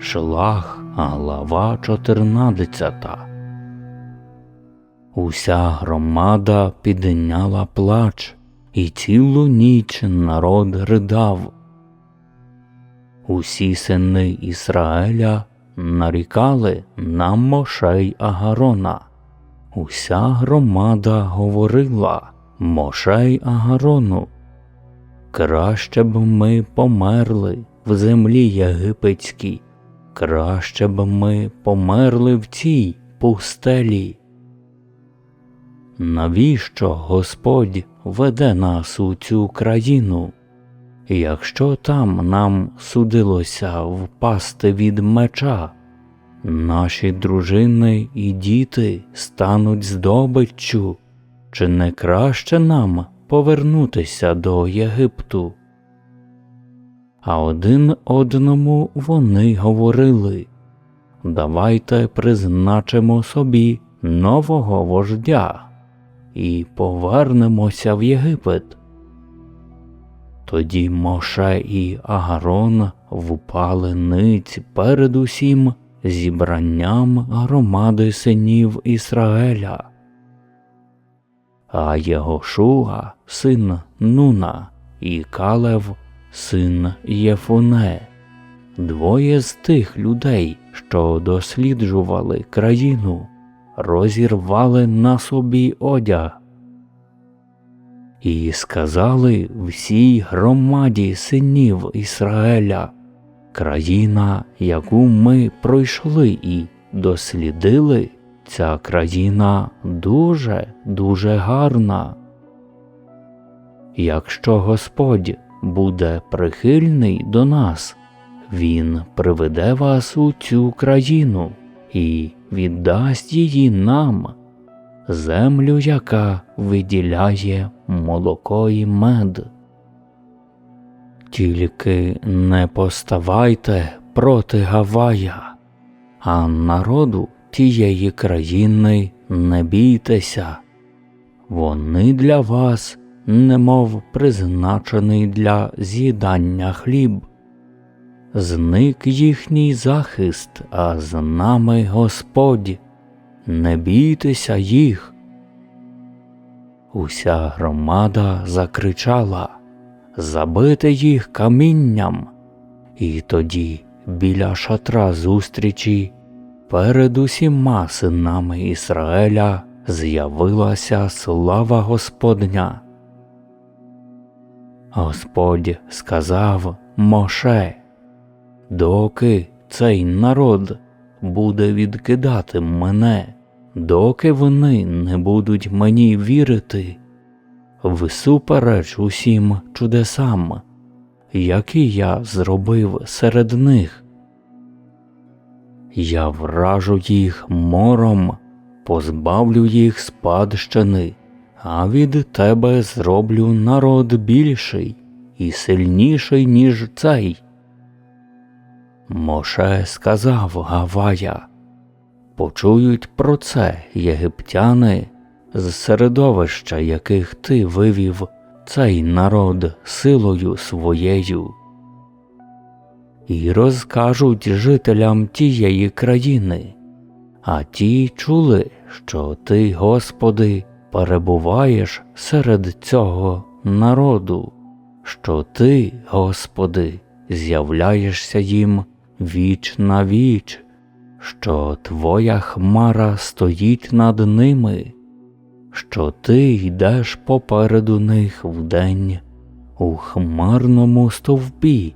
Шлах, глава 14. Уся громада підняла плач, і цілу ніч народ ридав. Усі сини Ісраїля нарікали на Мошей Агарона. Уся громада говорила Мошей Агарону. Краще б ми померли в землі єгипетській, краще б ми померли в цій пустелі. Навіщо Господь веде нас у цю країну, якщо там нам судилося впасти від меча, наші дружини і діти стануть здобиччю, чи не краще нам повернутися до Єгипту? А один одному вони говорили Давайте призначимо собі нового вождя і повернемося в Єгипет. Тоді Моше і Агарон впали ниць перед усім зібранням громади синів Ісраеля. А Єгошуа, син Нуна, і Калев, син Єфуне, двоє з тих людей, що досліджували країну, розірвали на собі одяг. І сказали всій громаді синів Ісраеля, країна, яку ми пройшли і дослідили, ця країна дуже, дуже гарна. Якщо Господь буде прихильний до нас, Він приведе вас у цю країну і віддасть її нам, землю, яка виділяє молоко і мед. Тільки не поставайте проти Гавая, а народу тієї країни не бійтеся. Вони для вас, немов призначений для з'їдання хліб. Зник їхній захист, а з нами Господь. Не бійтеся їх. Уся громада закричала Забити їх камінням. І тоді біля шатра зустрічі перед усіма синами Ізраїля з'явилася слава Господня. Господь сказав Моше, доки цей народ буде відкидати мене, доки вони не будуть мені вірити, всупереч усім чудесам, які я зробив серед них. Я вражу їх мором, позбавлю їх спадщини, а від тебе зроблю народ більший і сильніший, ніж цей. Моше сказав Гавая, почують про це єгиптяни з середовища, яких ти вивів цей народ силою своєю, і розкажуть жителям тієї країни, а ті чули, що ти, Господи, перебуваєш серед цього народу, що ти, Господи, з'являєшся їм віч на віч, що Твоя хмара стоїть над ними, що Ти йдеш попереду них вдень у хмарному стовпі,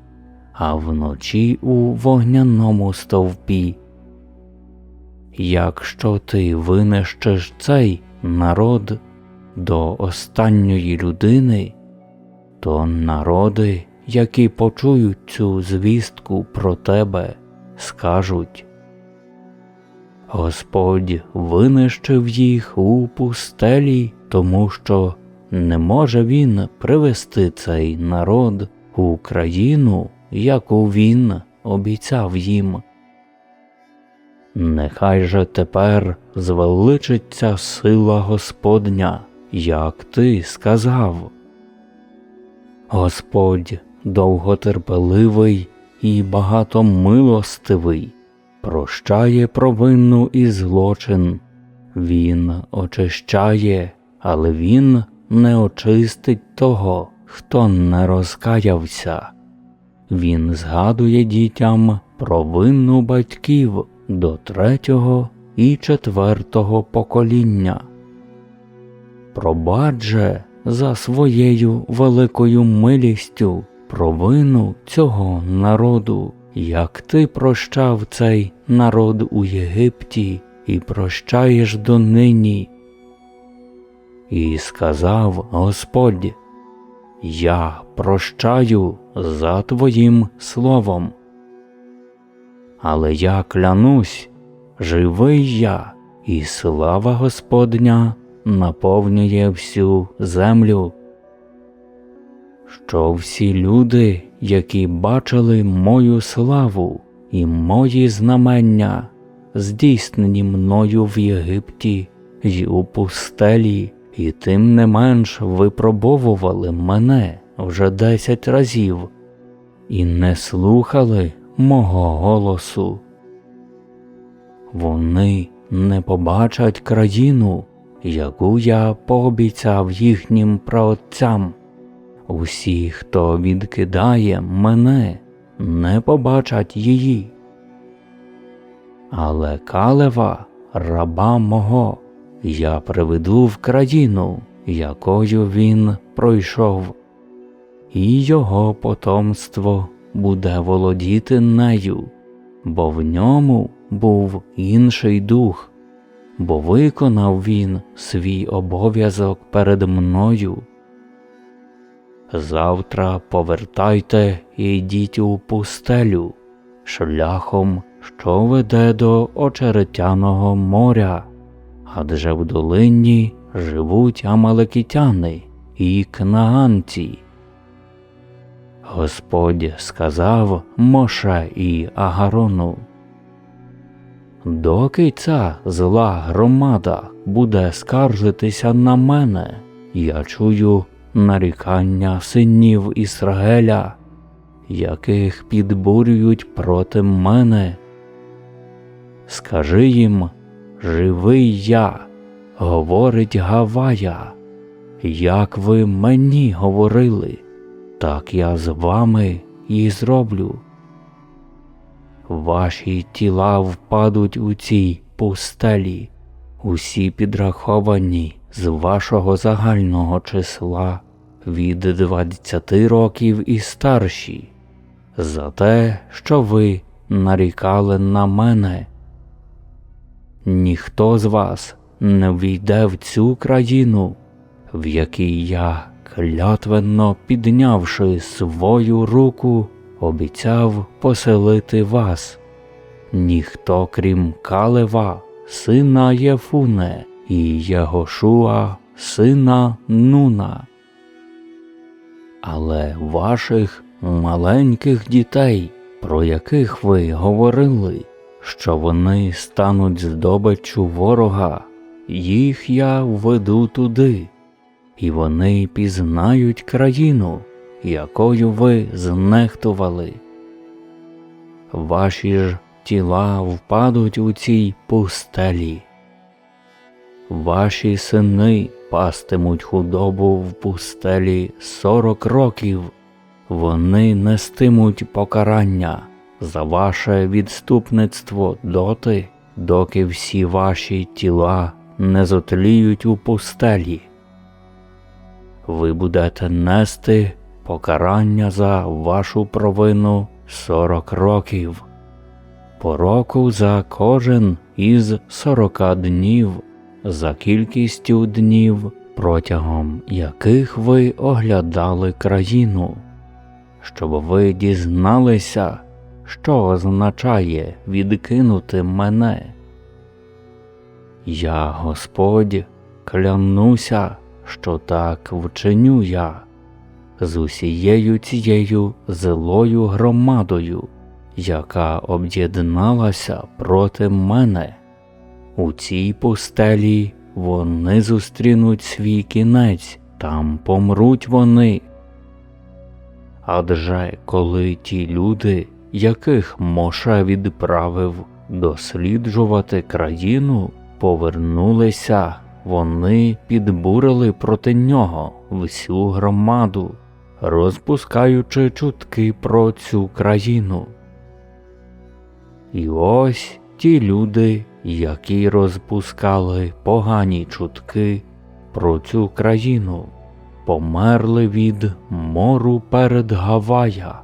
а вночі у вогняному стовпі. Якщо ти винищиш цей народ до останньої людини, то народи які почують цю звістку про тебе, скажуть Господь винищив їх у пустелі, тому що не може він привести цей народ у країну, яку він обіцяв їм. Нехай же тепер звеличиться сила Господня, як ти сказав. Господь довготерпеливий і багатомилостивий, прощає провину і злочин. Він очищає, але він не очистить того, хто не розкаявся. Він згадує дітям провину батьків до третього і четвертого покоління. Пробач же за своєю великою милістю провину цього народу, як ти прощав цей народ у Єгипті і прощаєш донині. І сказав Господь, Я прощаю за Твоїм словом. Але я клянусь, живий я, і слава Господня наповнює всю землю. Що всі люди, які бачили мою славу і мої знамення, здійснені мною в Єгипті й у пустелі, і тим не менш випробовували мене вже десять разів, і не слухали мого голосу. Вони не побачать країну, яку я пообіцяв їхнім праотцям. Усі, хто відкидає мене, не побачать її. Але калева, раба мого, я приведу в країну, якою він пройшов, і його потомство буде володіти нею, бо в ньому був інший дух, бо виконав він свій обов'язок перед мною. Завтра повертайте і йдіть у пустелю шляхом, що веде до очеретяного моря, адже в долині живуть амалекітяни і кнаанці. Господь сказав Моше і Агарону, Доки ця зла громада буде скаржитися на мене, я чую нарікання синів Ісраїля, яких підбурюють проти мене. Скажи їм, живий я, говорить Гавая, як ви мені говорили, так я з вами і зроблю. Ваші тіла впадуть у цій пустелі, усі підраховані з вашого загального числа від двадцяти років і старші, за те, що ви нарікали на мене. Ніхто з вас не війде в цю країну, в якій я, клятвенно піднявши свою руку, обіцяв поселити вас. Ніхто, крім Калева, сина Єфуне і Єгошуа, сина Нуна. Але ваших маленьких дітей, про яких ви говорили, що вони стануть здобиччю ворога, їх я введу туди, і вони пізнають країну, якою ви знехтували. Ваші ж тіла впадуть у цій пустелі. Ваші сини пастимуть худобу в пустелі сорок років, вони нестимуть покарання за ваше відступництво доти, доки всі ваші тіла не зотліють у пустелі. Ви будете нести покарання за вашу провину сорок років, по року за кожен із сорока днів, за кількістю днів, протягом яких ви оглядали країну, щоб ви дізналися, що означає відкинути мене. Я, Господь, клянуся, що так вчиню я з усією цією злою громадою, яка об'єдналася проти мене. У цій пустелі вони зустрінуть свій кінець, там помруть вони. Адже коли ті люди, яких Моше відправив досліджувати країну, повернулися, вони підбурили проти нього всю громаду, розпускаючи чутки про цю країну. І ось ті люди, які розпускали погані чутки про цю країну, померли від мору перед Гавая.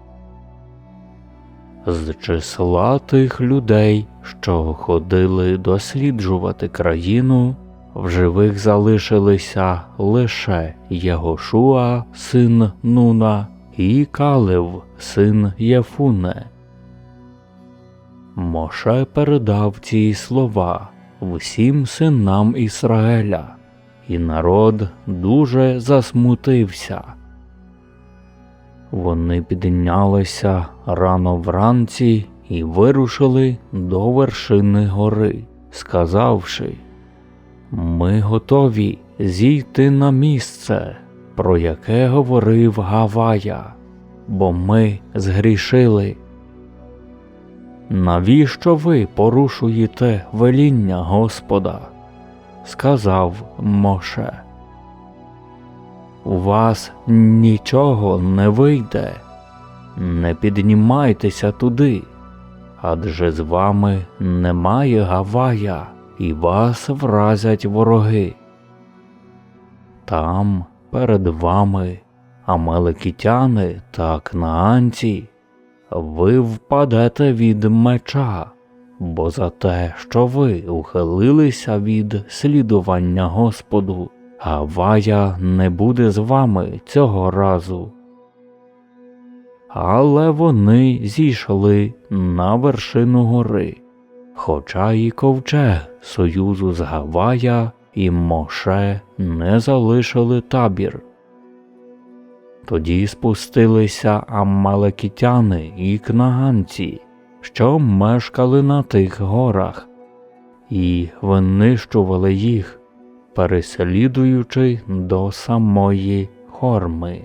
З числа тих людей, що ходили досліджувати країну, в живих залишилися лише Єгошуа, син Нуна, і Калев, син Єфуне. Моше передав ці слова всім синам Ісраїля, і народ дуже засмутився. Вони піднялися рано вранці і вирушили до вершини гори, сказавши Ми готові зійти на місце, про яке говорив Гавая, бо ми згрішили. Навіщо ви порушуєте веління Господа? сказав Моше. У вас нічого не вийде, не піднімайтеся туди, адже з вами немає Гавая, і вас вразять вороги. Там перед вами амалекітяни та кнаанці, ви впадете від меча, бо за те, що ви ухилилися від слідування Господу. Гавая не буде з вами цього разу. Але вони зійшли на вершину гори, хоча і ковчег союзу з Гавая і Моше не залишили табір. Тоді спустилися амалекітяни і кнаганці, що мешкали на тих горах, і винищували їх переслідуючи до самої хорми.